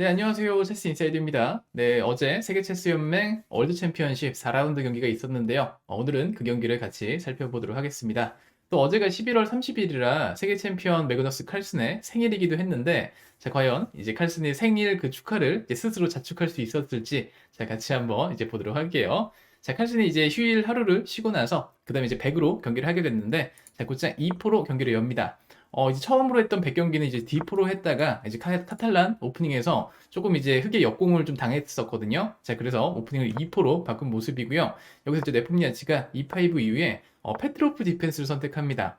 네, 안녕하세요. 체스 인사이드입니다. 네, 어제 세계 체스 연맹 월드 챔피언십 4라운드 경기가 있었는데요. 어, 오늘은 그 경기를 같이 살펴보도록 하겠습니다. 또 어제가 11월 30일이라 세계 챔피언 매그너스 칼슨의 생일이기도 했는데, 자, 과연 이제 칼슨의 생일 그 축하를 스스로 자축할 수 있었을지, 자, 같이 한번 이제 보도록 할게요. 자, 칼슨이 이제 휴일 하루를 쉬고 나서, 그 다음에 이제 100으로 경기를 하게 됐는데, 자, 곧장 2포로 경기를 엽니다. 어, 이제 처음으로 했던 100경기는 이제 D4로 했다가 이제 카, 카탈란 오프닝에서 조금 이제 흑의 역공을 좀 당했었거든요. 자, 그래서 오프닝을 2포로 바꾼 모습이고요. 여기서 이제 네폼니아치가 E5 이후에 어, 페트로프 디펜스를 선택합니다.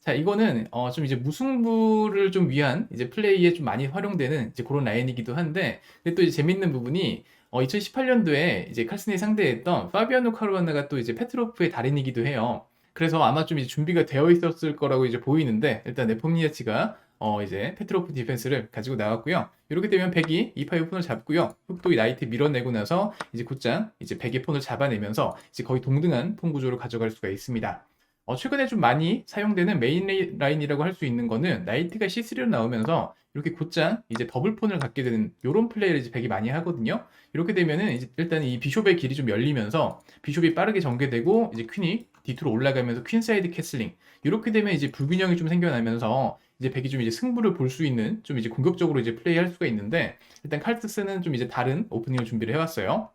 자, 이거는 어, 좀 이제 무승부를 좀 위한 이제 플레이에 좀 많이 활용되는 이제 그런 라인이기도 한데, 근데 또 이제 재밌는 부분이 어, 2018년도에 이제 칼슨이 상대했던 파비아노 카루아나가 또 이제 페트로프의 달인이기도 해요. 그래서 아마 좀 이제 준비가 되어 있었을 거라고 이제 보이는데 일단 네폼니아치가 어 이제 페트로프 디펜스를 가지고 나왔고요. 이렇게 되면 백이 E5 폰을 잡고요. 흑도 이 나이트 밀어내고 나서 이제 곧장 이제 백의 폰을 잡아내면서 이제 거의 동등한 폰 구조로 가져갈 수가 있습니다. 어, 최근에 좀 많이 사용되는 메인 라인이라고 할 수 있는 거는 나이트가 C3로 나오면서 이렇게 곧장 이제 더블 폰을 갖게 되는 이런 플레이를 이제 백이 많이 하거든요. 이렇게 되면은 이제 일단 이 비숍의 길이 좀 열리면서 비숍이 빠르게 전개되고 이제 퀸이 D2로 올라가면서 퀸 사이드 캐슬링 이렇게 되면 이제 불균형이 좀 생겨나면서 이제 백이 좀 이제 승부를 볼 수 있는 좀 이제 공격적으로 이제 플레이할 수가 있는데 일단 칼트스는 좀 이제 다른 오프닝을 준비를 해왔어요.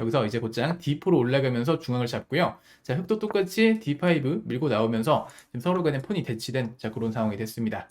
여기서 이제 곧장 D4로 올라가면서 중앙을 잡고요. 자, 흑도 똑같이 D5 밀고 나오면서 지금 서로 간에 폰이 대치된 자, 그런 상황이 됐습니다.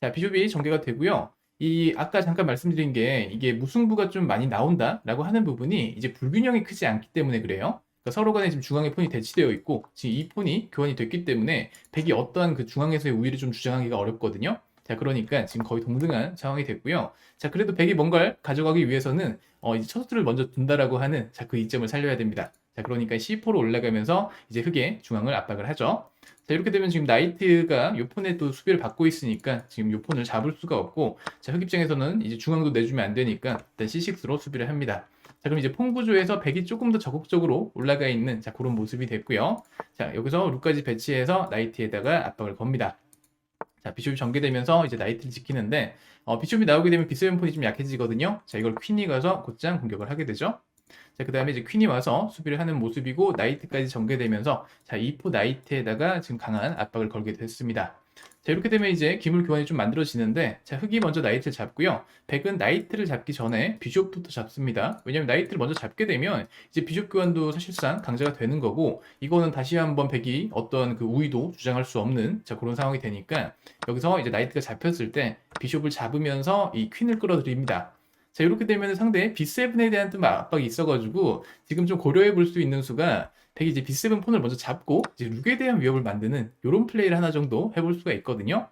자, 비숍이 전개가 되고요. 이 아까 잠깐 말씀드린 게 이게 무승부가 좀 많이 나온다라고 하는 부분이 이제 불균형이 크지 않기 때문에 그래요. 그러니까 서로 간에 지금 중앙에 폰이 대치되어 있고 지금 이 폰이 교환이 됐기 때문에 백이 어떠한 그 중앙에서의 우위를 좀 주장하기가 어렵거든요. 자, 그러니까 지금 거의 동등한 상황이 됐고요. 자, 그래도 백이 뭔가를 가져가기 위해서는 어, 이제 첫 수를 먼저 둔다라고 하는 자, 그 이점을 살려야 됩니다. 자, 그러니까 C4로 올라가면서 이제 흑의 중앙을 압박을 하죠. 자, 이렇게 되면 지금 나이트가 요 폰에 또 수비를 받고 있으니까 지금 요 폰을 잡을 수가 없고 자, 흑 입장에서는 이제 중앙도 내주면 안 되니까 일단 C6로 수비를 합니다. 자, 그럼 이제 폰 구조에서 백이 조금 더 적극적으로 올라가 있는 자, 그런 모습이 됐고요. 자, 여기서 룩까지 배치해서 나이트에다가 압박을 겁니다. 자, 비숍이 전개되면서 이제 나이트를 지키는데 어, 비숍이 나오게 되면 B7 폰이 좀 약해지거든요. 자, 이걸 퀸이 가서 곧장 공격을 하게 되죠. 자, 그 다음에 이제 퀸이 와서 수비를 하는 모습이고 나이트까지 전개되면서 자, 2포 나이트에다가 지금 강한 압박을 걸게 됐습니다. 자, 이렇게 되면 이제 기물 교환이 좀 만들어지는데, 자, 흑이 먼저 나이트를 잡고요. 백은 나이트를 잡기 전에 비숍부터 잡습니다. 왜냐면 나이트를 먼저 잡게 되면 이제 비숍 교환도 사실상 강제가 되는 거고, 이거는 다시 한번 백이 어떤 그 우위도 주장할 수 없는 자, 그런 상황이 되니까 여기서 이제 나이트가 잡혔을 때 비숍을 잡으면서 이 퀸을 끌어들입니다. 자, 이렇게 되면 상대 B7에 대한 좀 압박이 있어가지고 지금 좀 고려해 볼 수 있는 수가 백이 이제 B7 폰을 먼저 잡고 이제 룩에 대한 위협을 만드는 이런 플레이를 하나 정도 해볼 수가 있거든요.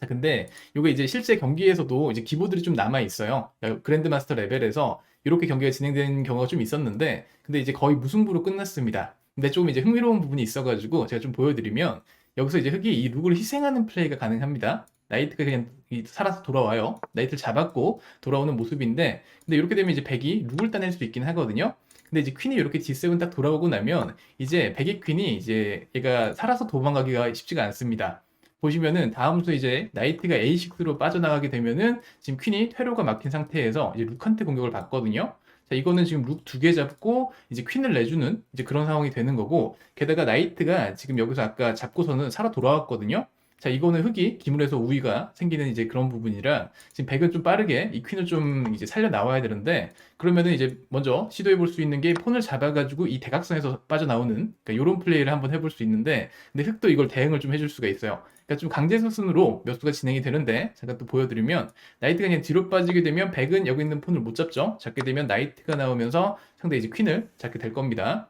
자, 근데 이게 이제 실제 경기에서도 이제 기보들이 좀 남아 있어요. 그랜드마스터 레벨에서 이렇게 경기가 진행된 경우가 좀 있었는데, 근데 이제 거의 무승부로 끝났습니다. 근데 조금 이제 흥미로운 부분이 있어가지고 제가 좀 보여드리면 여기서 이제 흑이 이 룩을 희생하는 플레이가 가능합니다. 나이트가 그냥 살아서 돌아와요. 나이트를 잡았고 돌아오는 모습인데, 근데 이렇게 되면 이제 백이 룩을 따낼 수 있긴 하거든요. 근데 이제 퀸이 이렇게 D7 딱 돌아오고 나면 이제 백의 퀸이 이제 얘가 살아서 도망가기가 쉽지가 않습니다. 보시면은 다음 수 이제 나이트가 A6로 빠져나가게 되면은 지금 퀸이 퇴로가 막힌 상태에서 이제 룩한테 공격을 받거든요. 자, 이거는 지금 룩 두 개 잡고 이제 퀸을 내주는 이제 그런 상황이 되는 거고 게다가 나이트가 지금 여기서 아까 잡고서는 살아 돌아왔거든요. 자, 이거는 흑이 기물에서 우위가 생기는 이제 그런 부분이라 지금 백은 좀 빠르게 이 퀸을 좀 이제 살려 나와야 되는데 그러면은 이제 먼저 시도해 볼 수 있는 게 폰을 잡아가지고 이 대각선에서 빠져나오는 그러니까 이런 플레이를 한번 해볼 수 있는데 근데 흑도 이걸 대응을 좀 해줄 수가 있어요. 그러니까 좀 강제 수순으로 몇 수가 진행이 되는데 잠깐 또 보여드리면 나이트가 그냥 뒤로 빠지게 되면 백은 여기 있는 폰을 못 잡죠. 잡게 되면 나이트가 나오면서 상대 이제 퀸을 잡게 될 겁니다.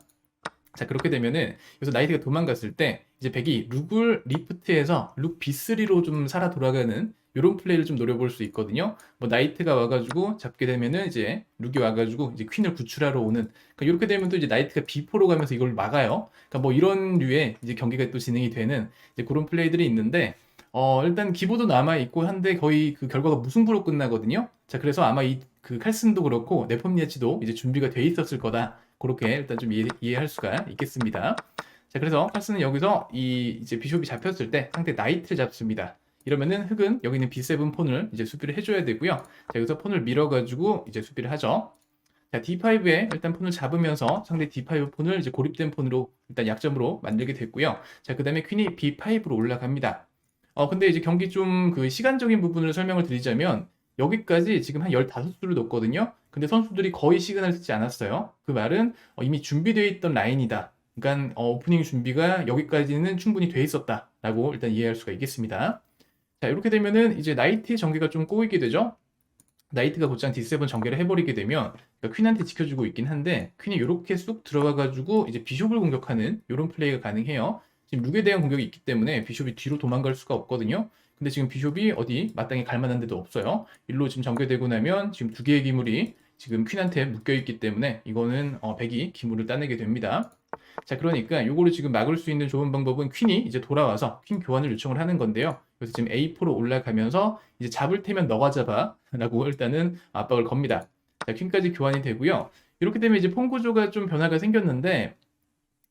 자 그렇게 되면은 여기서 나이트가 도망갔을 때 이제 백이 룩을 리프트해서 룩 B3로 좀 살아 돌아가는 이런 플레이를 좀 노려볼 수 있거든요. 뭐 나이트가 와가지고 잡게 되면은 이제 룩이 와가지고 이제 퀸을 구출하러 오는. 그러니까 이렇게 되면 또 이제 나이트가 B4로 가면서 이걸 막아요. 그러니까 뭐 이런 류의 이제 경기가 또 진행이 되는 이제 그런 플레이들이 있는데 어 일단 기보도 남아 있고 한데 거의 그 결과가 무승부로 끝나거든요. 자 그래서 아마 이 그 칼슨도 그렇고 네폼니아치도 이제 준비가 돼 있었을 거다. 그렇게 일단 좀 이해, 이해할 수가 있겠습니다. 자, 그래서 칼슨은 여기서 이 이제 비숍이 잡혔을 때 상대 나이트를 잡습니다. 이러면은 흑은 여기 있는 B7 폰을 이제 수비를 해줘야 되고요. 자, 여기서 폰을 밀어가지고 이제 수비를 하죠. 자, D5에 일단 폰을 잡으면서 상대 D5 폰을 이제 고립된 폰으로 일단 약점으로 만들게 됐고요. 자, 그 다음에 퀸이 B5로 올라갑니다. 어, 근데 이제 경기 좀 그 시간적인 부분을 설명을 드리자면 여기까지 지금 한 15수를 넣었거든요. 근데 선수들이 거의 시간을 쓰지 않았어요. 그 말은 어, 이미 준비되어 있던 라인이다. 그러니까 어, 오프닝 준비가 여기까지는 충분히 돼 있었다라고 일단 이해할 수가 있겠습니다. 자, 이렇게 되면은 이제 나이트의 전개가 좀 꼬이게 되죠. 나이트가 곧장 D7 전개를 해버리게 되면 그러니까 퀸한테 지켜주고 있긴 한데 퀸이 이렇게 쑥 들어가가지고 이제 비숍을 공격하는 이런 플레이가 가능해요. 지금 룩에 대한 공격이 있기 때문에 비숍이 뒤로 도망갈 수가 없거든요. 근데 지금 비숍이 어디 마땅히 갈 만한 데도 없어요. 일로 지금 전개되고 나면 지금 두 개의 기물이 지금 퀸한테 묶여 있기 때문에 이거는 어, 백이 기물을 따내게 됩니다. 자, 그러니까 요거를 지금 막을 수 있는 좋은 방법은 퀸이 이제 돌아와서 퀸 교환을 요청을 하는 건데요. 그래서 지금 A4로 올라가면서 이제 잡을 테면 너가 잡아 라고 일단은 압박을 겁니다. 자, 퀸까지 교환이 되고요. 이렇게 되면 이제 폰 구조가 좀 변화가 생겼는데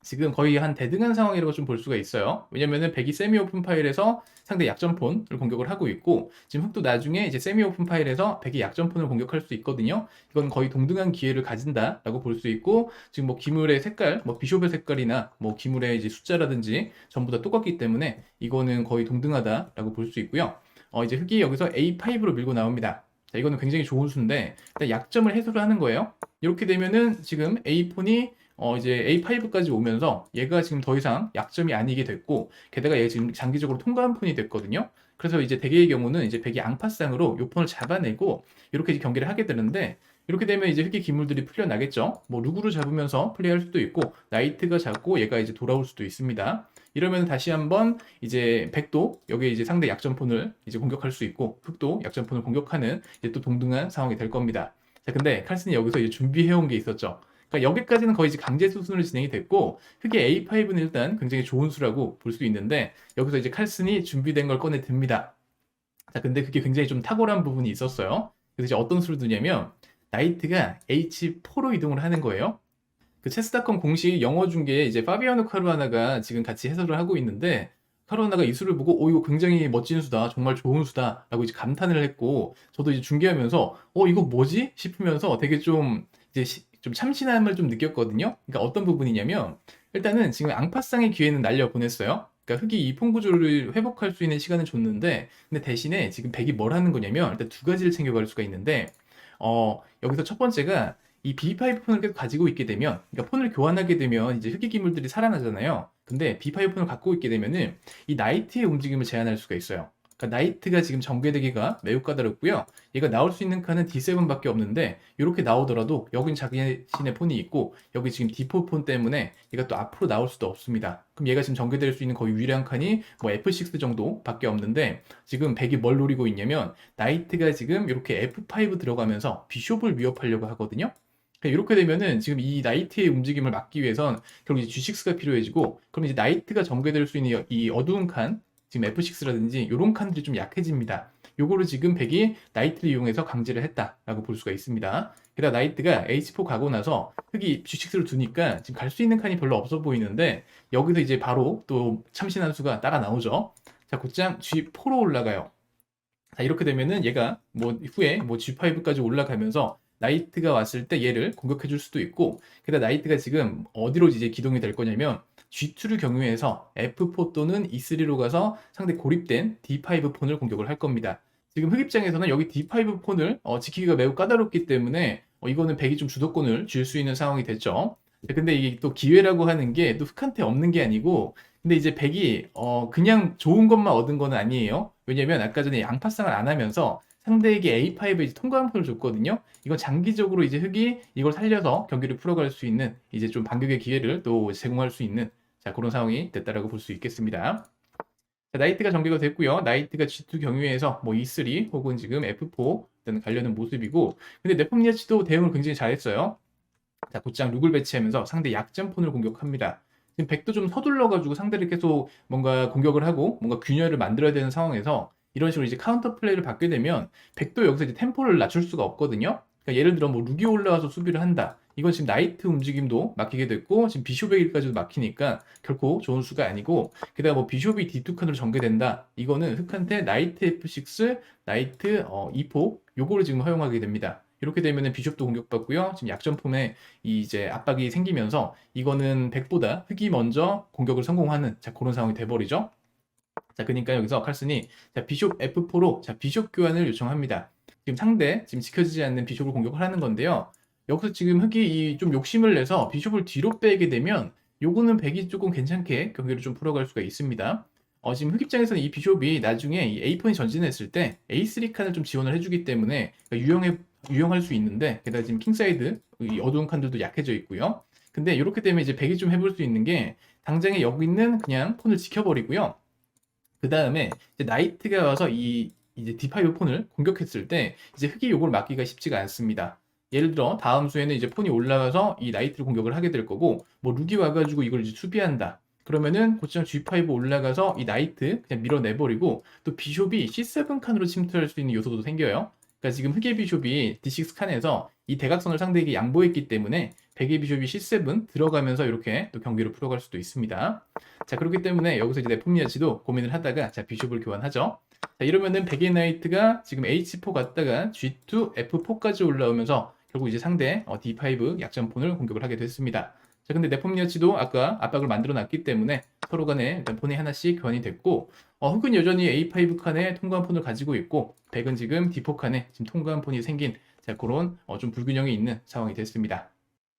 지금 거의 한 대등한 상황이라고 좀 볼 수가 있어요. 왜냐면은 백이 세미 오픈 파일에서 상대 약점 폰을 공격을 하고 있고 지금 흑도 나중에 이제 세미 오픈 파일에서 백이 약점 폰을 공격할 수 있거든요. 이건 거의 동등한 기회를 가진다라고 볼 수 있고 지금 뭐 기물의 색깔, 뭐 비숍의 색깔이나 뭐 기물의 이제 숫자라든지 전부 다 똑같기 때문에 이거는 거의 동등하다라고 볼 수 있고요. 어 이제 흑이 여기서 A5로 밀고 나옵니다. 자, 이거는 굉장히 좋은 수인데 약점을 해소를 하는 거예요. 이렇게 되면은 지금 A 폰이 어 이제 A5까지 오면서 얘가 지금 더 이상 약점이 아니게 됐고 게다가 얘가 지금 장기적으로 통과한 폰이 됐거든요. 그래서 이제 대개의 경우는 이제 백이 앙파쌍으로 요 폰을 잡아내고 이렇게 경기를 하게 되는데 이렇게 되면 이제 흑의 기물들이 풀려나겠죠. 뭐 루그로 잡으면서 플레이할 수도 있고 나이트가 잡고 얘가 이제 돌아올 수도 있습니다. 이러면 다시 한번 이제 백도 여기에 이제 상대 약점폰을 이제 공격할 수 있고 흑도 약점폰을 공격하는 이제 또 동등한 상황이 될 겁니다. 자, 근데 칼슨이 여기서 이제 준비해온 게 있었죠. 그러니까 여기까지는 거의 강제 수순으로 진행이 됐고 흑의 A5는 일단 굉장히 좋은 수라고 볼 수 있는데 여기서 이제 칼슨이 준비된 걸 꺼내 듭니다. 자, 근데 그게 굉장히 좀 탁월한 부분이 있었어요. 그래서 이제 어떤 수를 두냐면 나이트가 H4로 이동을 하는 거예요. 그 체스닷컴 공식 영어 중계에 이제 파비아노 카루아나가 지금 같이 해설을 하고 있는데 카루아나가 이 수를 보고 오 이거 굉장히 멋진 수다 정말 좋은 수다 라고 이제 감탄을 했고 저도 이제 중계하면서 어 이거 뭐지 싶으면서 되게 좀 이제 시- 좀 참신함을 좀 느꼈거든요. 그러니까 어떤 부분이냐면 일단은 지금 앙파쌍의 기회는 날려 보냈어요. 그러니까 흑이 이 폰 구조를 회복할 수 있는 시간을 줬는데 근데 대신에 지금 백이 뭘 하는 거냐면 일단 두 가지를 챙겨갈 수가 있는데 어 여기서 첫 번째가 이 B5 폰을 계속 가지고 있게 되면, 그러니까 폰을 교환하게 되면 이제 흑의 기물들이 살아나잖아요. 근데 B5 폰을 갖고 있게 되면은 이 나이트의 움직임을 제한할 수가 있어요. 그러니까 나이트가 지금 전개되기가 매우 까다롭고요. 얘가 나올 수 있는 칸은 D7밖에 없는데 이렇게 나오더라도 여긴 자기신의 폰이 있고 여기 지금 D4 폰 때문에 얘가 또 앞으로 나올 수도 없습니다. 그럼 얘가 지금 전개될 수 있는 거의 유일한 칸이 뭐 F6 정도밖에 없는데 지금 백이 뭘 노리고 있냐면 나이트가 지금 이렇게 F5 들어가면서 비숍을 위협하려고 하거든요. 이렇게 되면은 지금 이 나이트의 움직임을 막기 위해선 결국 이제 G6가 필요해지고 그럼 이제 나이트가 전개될 수 있는 이 어두운 칸 지금 F6라든지 이런 칸들이 좀 약해집니다. 요거를 지금 백이 나이트를 이용해서 강제를 했다라고 볼 수가 있습니다. 게다가 나이트가 H4 가고 나서 흑이 G6를 두니까 지금 갈 수 있는 칸이 별로 없어 보이는데 여기서 이제 바로 또 참신한 수가 따라 나오죠. 자, 곧장 G4로 올라가요. 자, 이렇게 되면은 얘가 뭐 후에 뭐 G5까지 올라가면서 나이트가 왔을 때 얘를 공격해 줄 수도 있고 게다가 나이트가 지금 어디로 이제 기동이 될 거냐면 G2를 경유해서 F4 또는 E3로 가서 상대 고립된 D5 폰을 공격을 할 겁니다. 지금 흑 입장에서는 여기 D5 폰을 어, 지키기가 매우 까다롭기 때문에 어, 이거는 백이 좀 주도권을 줄 수 있는 상황이 됐죠. 근데 이게 또 기회라고 하는 게 또 흑한테 없는 게 아니고 근데 이제 백이 어, 그냥 좋은 것만 얻은 건 아니에요. 왜냐면 아까 전에 양파상을 안 하면서 상대에게 A5에 이제 통과함표를 줬거든요. 이건 장기적으로 이제 흑이 이걸 살려서 경기를 풀어갈 수 있는 이제 좀 반격의 기회를 또 제공할 수 있는 자 그런 상황이 됐다라고 볼 수 있겠습니다. 자, 나이트가 전개가 됐고요. 나이트가 G2 경유에서 뭐 E3 혹은 지금 F4 일단 가려는 모습이고 근데 네폼니아치도 대응을 굉장히 잘했어요. 자 곧장 룩을 배치하면서 상대 약점폰을 공격합니다. 지금 백도 좀 서둘러가지고 상대를 계속 뭔가 공격을 하고 뭔가 균열을 만들어야 되는 상황에서 이런 식으로 이제 카운터 플레이를 받게 되면 백도 여기서 이제 템포를 낮출 수가 없거든요. 그러니까 예를 들어 뭐 룩이 올라와서 수비를 한다. 이건 지금 나이트 움직임도 막히게 됐고 지금 비숍의 길까지도 막히니까 결코 좋은 수가 아니고 게다가 뭐 비숍이 D2 칸으로 전개된다. 이거는 흑한테 나이트 F6, 나이트 어, E4 요거를 지금 허용하게 됩니다. 이렇게 되면은 비숍도 공격받고요. 지금 약점폼에 이 이제 압박이 생기면서 이거는 백보다 흑이 먼저 공격을 성공하는 자 그런 상황이 돼버리죠. 자 그러니까 여기서 칼슨이 자 비숍 F4로 자 비숍 교환을 요청합니다. 지금 상대 지금 지켜지지 않는 비숍을 공격을 하는 건데요. 여기서 지금 흑이 이 좀 욕심을 내서 비숍을 뒤로 빼게 되면 요거는 백이 조금 괜찮게 경기를 좀 풀어갈 수가 있습니다. 어, 지금 흑 입장에서는 이 비숍이 나중에 이 A4이 전진했을 때 A3 칸을 좀 지원을 해주기 때문에 그러니까 유용해 유용할 수 있는데 게다가 지금 킹사이드 이 어두운 칸들도 약해져 있고요. 근데 이렇게 되면 이제 백이 좀 해볼 수 있는 게 당장에 여기 있는 그냥 폰을 지켜버리고요. 그 다음에 나이트가 와서 이 이제 D5 폰을 공격했을 때 이제 흑이 요걸 막기가 쉽지가 않습니다. 예를 들어 다음 수에는 이제 폰이 올라가서 이 나이트를 공격을 하게 될 거고 뭐 룩이 와가지고 이걸 이제 수비한다. 그러면은 곧장 G5 올라가서 이 나이트 그냥 밀어내버리고 또 비숍이 C7 칸으로 침투할 수 있는 요소도 생겨요. 그러니까 지금 흑의 비숍이 D6 칸에서 이 대각선을 상대에게 양보했기 때문에 백의 비숍이 C7 들어가면서 이렇게 또 경기를 풀어갈 수도 있습니다. 자 그렇기 때문에 여기서 이제 네폼니아치도 고민을 하다가 자 비숍을 교환하죠. 자 이러면은 백의 나이트가 지금 H4 갔다가 G2, F4까지 올라오면서 결국 이제 상대 어, D5 약점폰을 공격을 하게 됐습니다. 자, 근데 네폼니아치도 아까 압박을 만들어 놨기 때문에 서로 간에 일단 폰이 하나씩 교환이 됐고, 어, 흑은 여전히 A5 칸에 통과한 폰을 가지고 있고, 백은 지금 D4 칸에 지금 통과한 폰이 생긴, 자, 그런 어, 좀 불균형이 있는 상황이 됐습니다.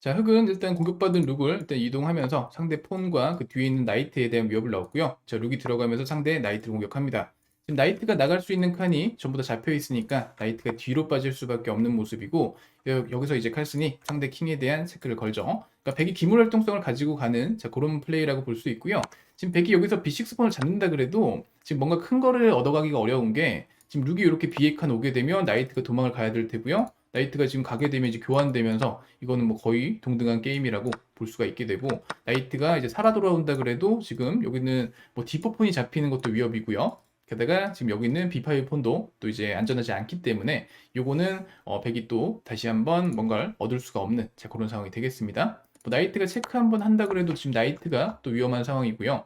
자, 흑은 일단 공격받은 룩을 일단 이동하면서 상대 폰과 그 뒤에 있는 나이트에 대한 위협을 넣었고요. 자, 룩이 들어가면서 상대 나이트를 공격합니다. 지금 나이트가 나갈 수 있는 칸이 전부 다 잡혀 있으니까 나이트가 뒤로 빠질 수밖에 없는 모습이고 여기서 이제 칼슨이 상대 킹에 대한 체크를 걸죠. 그러니까 백이 기물 활동성을 가지고 가는 자, 그런 플레이라고 볼 수 있고요. 지금 백이 여기서 B6 폰을 잡는다 그래도 지금 뭔가 큰 거를 얻어가기가 어려운 게 지금 룩이 이렇게 칸 오게 되면 나이트가 도망을 가야 될 테고요. 나이트가 지금 가게 되면 이제 교환되면서 이거는 뭐 거의 동등한 게임이라고 볼 수가 있게 되고 나이트가 이제 살아 돌아온다 그래도 지금 여기는 뭐 디포폰이 잡히는 것도 위협이고요. 게다가 지금 여기 있는 B5 폰도 또 이제 안전하지 않기 때문에 요거는 어, 백이 또 다시 한번 뭔가를 얻을 수가 없는 자, 그런 상황이 되겠습니다. 뭐 나이트가 체크 한번 한다 그래도 지금 나이트가 또 위험한 상황이고요.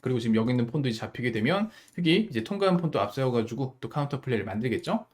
그리고 지금 여기 있는 폰도 이제 잡히게 되면 흑이 이제 통과한 폰도 앞세워가지고 또 카운터 플레이를 만들겠죠.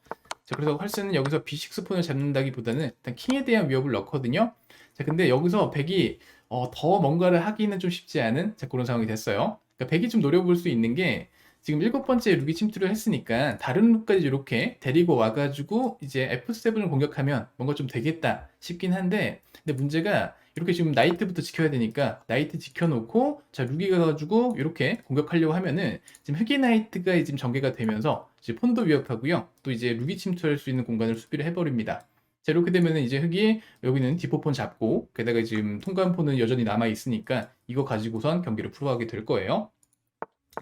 자, 그래서 활스는 여기서 B6 폰을 잡는다기보다는 일단 킹에 대한 위협을 넣거든요. 자, 근데 여기서 백이 어, 더 뭔가를 하기는 좀 쉽지 않은 자, 그런 상황이 됐어요. 그러니까 백이 좀 노려볼 수 있는 게 지금 일곱 번째 룩이 침투를 했으니까 다른 룩까지 이렇게 데리고 와가지고 이제 F7을 공격하면 뭔가 좀 되겠다 싶긴 한데 근데 문제가 이렇게 지금 나이트부터 지켜야 되니까 나이트 지켜놓고 자 룩이 가가지고 이렇게 공격하려고 하면은 지금 흑이 나이트가 지금 전개가 되면서 이제 폰도 위협하고요 또 이제 룩이 침투할 수 있는 공간을 수비를 해버립니다. 자 이렇게 되면은 이제 흑이 여기는 디포폰 잡고 게다가 지금 통과한 폰은 여전히 남아 있으니까 이거 가지고선 경기를 풀어가게 될 거예요.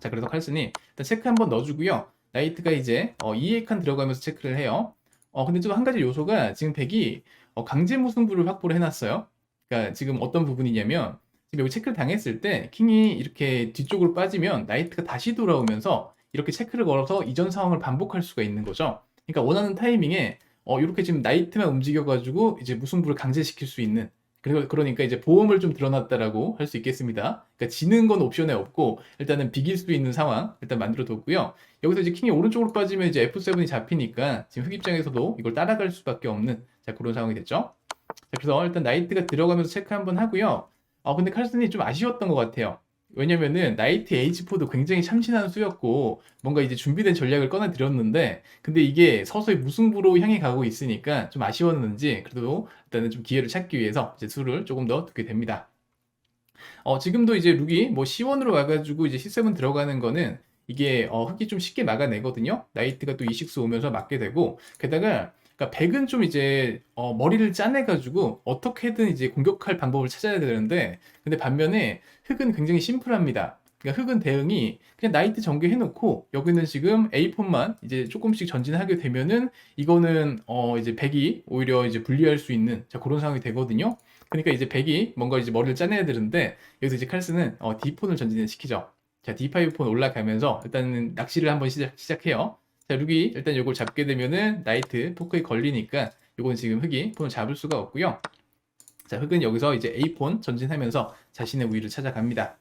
자, 그래서 칼슨이 일단 체크 한번 넣어주고요. 나이트가 이제 어, 2의 칸 들어가면서 체크를 해요. 어, 근데 좀 한 가지 요소가 지금 백이 어, 강제 무승부를 확보를 해놨어요. 그러니까 지금 어떤 부분이냐면 지금 여기 체크를 당했을 때 킹이 이렇게 뒤쪽으로 빠지면 나이트가 다시 돌아오면서 이렇게 체크를 걸어서 이전 상황을 반복할 수가 있는 거죠. 그러니까 원하는 타이밍에 어, 이렇게 지금 나이트만 움직여가지고 이제 무승부를 강제시킬 수 있는 그리고 그러니까 이제 보험을 좀 들어놨다라고 할 수 있겠습니다. 그러니까 지는 건 옵션에 없고 일단은 비길 수 있는 상황 일단 만들어 뒀고요. 여기서 이제 킹이 오른쪽으로 빠지면 이제 F7이 잡히니까 지금 흑 입장에서도 이걸 따라갈 수밖에 없는 자 그런 상황이 됐죠. 자, 그래서 일단 나이트가 들어가면서 체크 한번 하고요. 어 근데 칼슨이 좀 아쉬웠던 것 같아요. 왜냐면은 나이트 H4도 굉장히 참신한 수였고 뭔가 이제 준비된 전략을 꺼내드렸는데 근데 이게 서서히 무승부로 향해 가고 있으니까 좀 아쉬웠는지 그래도 일단은 좀 기회를 찾기 위해서 이제 수를 조금 더 두게 됩니다. 어, 지금도 이제 룩이 뭐 C1으로 와가지고 이제 C7 들어가는 거는 이게 어, 흑이 좀 쉽게 막아내거든요. 나이트가 또 E6 오면서 막게 되고 게다가 그러니까 백은 좀 이제 어, 머리를 짜내가지고 어떻게든 이제 공격할 방법을 찾아야 되는데 근데 반면에 흑은 굉장히 심플합니다. 그러니까 흑은 대응이 그냥 나이트 전개해놓고 여기는 지금 A4만 이제 조금씩 전진하게 되면은 이거는 어 이제 백이 오히려 이제 불리할 수 있는 자 그런 상황이 되거든요. 그러니까 이제 백이 뭔가 이제 머리를 짜내야 되는데 여기서 이제 칼스는 어 D4을 전진을 시키죠. 자 D5폰 올라가면서 일단은 낚시를 한번 시작, 시작해요. 자, 룩이 일단 이걸 잡게 되면은 나이트 포크에 걸리니까 요건 지금 흑이 폰을 잡을 수가 없고요. 자, 흑은 여기서 이제 A폰 전진하면서 자신의 우위를 찾아갑니다.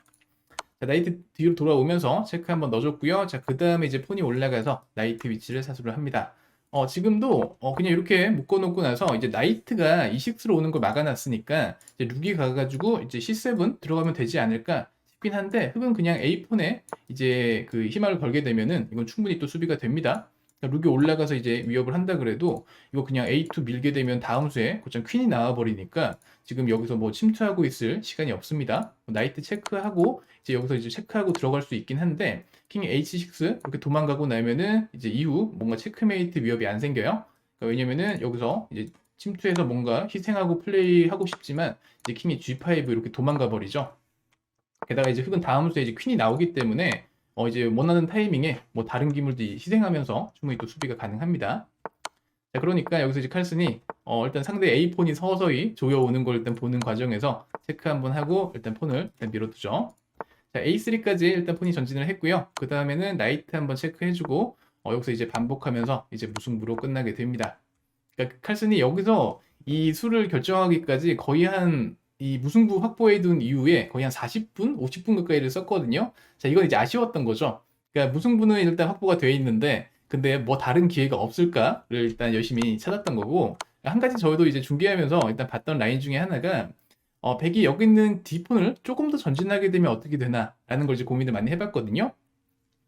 자, 나이트 뒤로 돌아오면서 체크 한번 넣어줬고요. 자, 그 다음에 이제 폰이 올라가서 나이트 위치를 사수를 합니다. 어, 지금도 어, 그냥 이렇게 묶어놓고 나서 이제 나이트가 E6로 오는 걸 막아놨으니까 이제 룩이 가가지고 이제 C7 들어가면 되지 않을까 싶긴 한데 흑은 그냥 A4에 이제 그 희망을 걸게 되면은 이건 충분히 또 수비가 됩니다. 그러니까 룩이 올라가서 이제 위협을 한다 그래도 이거 그냥 A2 밀게 되면 다음 수에 곧장 퀸이 나와버리니까 지금 여기서 뭐 침투하고 있을 시간이 없습니다. 뭐 나이트 체크하고 이제 여기서 이제 체크하고 들어갈 수 있긴 한데 킹 H6 이렇게 도망가고 나면은 이제 이후 뭔가 체크메이트 위협이 안 생겨요. 그러니까 왜냐면은 여기서 이제 침투해서 뭔가 희생하고 플레이하고 싶지만 이제 킹이 G5 이렇게 도망가 버리죠. 게다가 이제 흑은 다음 수에 이제 퀸이 나오기 때문에 어 이제 원하는 타이밍에 뭐 다른 기물도 희생하면서 충분히 또 수비가 가능합니다. 자, 그러니까 여기서 이제 칼슨이 어 일단 상대 A 폰이 서서히 조여오는 걸 일단 보는 과정에서 체크 한번 하고 일단 폰을 일단 밀어두죠. 자, A3까지 일단 폰이 전진을 했고요. 그 다음에는 나이트 한번 체크해주고 어, 여기서 이제 반복하면서 이제 무승부로 끝나게 됩니다. 그러니까 칼슨이 여기서 이 수를 결정하기까지 거의 한 이 무승부 확보해 둔 이후에 거의 한 40분, 50분 가까이를 썼거든요. 자, 이건 이제 아쉬웠던 거죠. 그러니까 무승부는 일단 확보가 돼 있는데 근데 뭐 다른 기회가 없을까를 일단 열심히 찾았던 거고 한 가지 저도 이제 중계하면서 일단 봤던 라인 중에 하나가 어, 백이 여기 있는 D폰을 조금 더 전진하게 되면 어떻게 되나라는 걸 이제 고민을 많이 해봤거든요.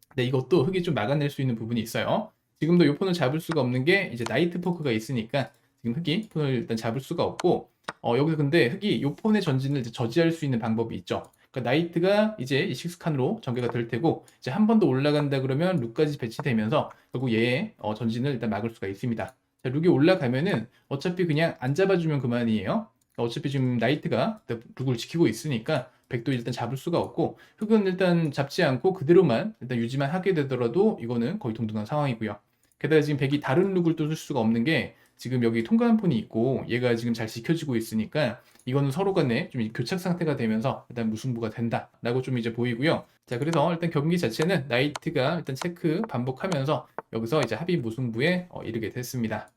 근데 이것도 흑이 좀 막아낼 수 있는 부분이 있어요. 지금도 이 폰을 잡을 수가 없는 게 이제 나이트 포크가 있으니까 지금 흑이 폰을 일단 잡을 수가 없고 어, 여기서 근데 흑이 이 폰의 전진을 이제 저지할 수 있는 방법이 있죠. 그러니까 나이트가 이제 이 식스칸으로 전개가 될 테고 이제 한 번 더 올라간다 그러면 룩까지 배치되면서 결국 얘의 어, 전진을 일단 막을 수가 있습니다. 자, 룩이 올라가면은 어차피 그냥 안 잡아주면 그만이에요. 어차피 지금 나이트가 룩을 지키고 있으니까 백도 일단 잡을 수가 없고 흑은 일단 잡지 않고 그대로만 일단 유지만 하게 되더라도 이거는 거의 동등한 상황이고요. 게다가 지금 백이 다른 룩을 또 쓸 수가 없는 게 지금 여기 통과한 폰이 있고 얘가 지금 잘 지켜지고 있으니까 이거는 서로 간에 좀 교착 상태가 되면서 일단 무승부가 된다라고 좀 이제 보이고요. 자 그래서 일단 경기 자체는 나이트가 일단 체크 반복하면서 여기서 이제 합의 무승부에 어, 이르게 됐습니다.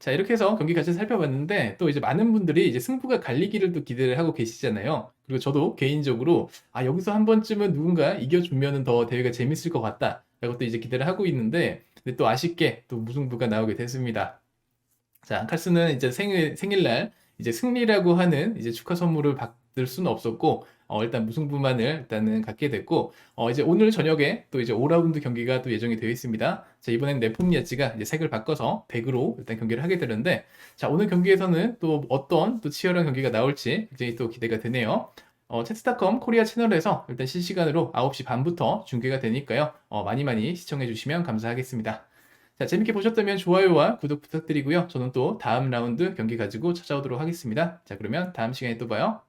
자, 이렇게 해서 경기 같이 살펴봤는데 또 이제 많은 분들이 이제 승부가 갈리기를 또 기대를 하고 계시잖아요. 그리고 저도 개인적으로 아, 여기서 한 번쯤은 누군가 이겨주면은 더 대회가 재밌을 것 같다. 라고 또 이제 기대를 하고 있는데 근데 또 아쉽게 또 무승부가 나오게 됐습니다. 자, 칼스는 이제 생일, 생일날 이제 승리라고 하는 이제 축하 선물을 받을 수는 없었고, 어, 일단 무승부만을 일단은 갖게 됐고, 어, 이제 오늘 저녁에 또 이제 5라운드 경기가 또 예정이 되어 있습니다. 자, 이번엔 네폼니아치가 이제 색을 바꿔서 100으로 일단 경기를 하게 되는데, 자, 오늘 경기에서는 또 어떤 또 치열한 경기가 나올지 굉장히 또 기대가 되네요. 어, 채스닷컴 코리아 채널에서 일단 실시간으로 9시 반부터 중계가 되니까요. 어, 많이 많이 시청해 주시면 감사하겠습니다. 자, 재밌게 보셨다면 좋아요와 구독 부탁드리고요. 저는 또 다음 라운드 경기 가지고 찾아오도록 하겠습니다. 자, 그러면 다음 시간에 또 봐요.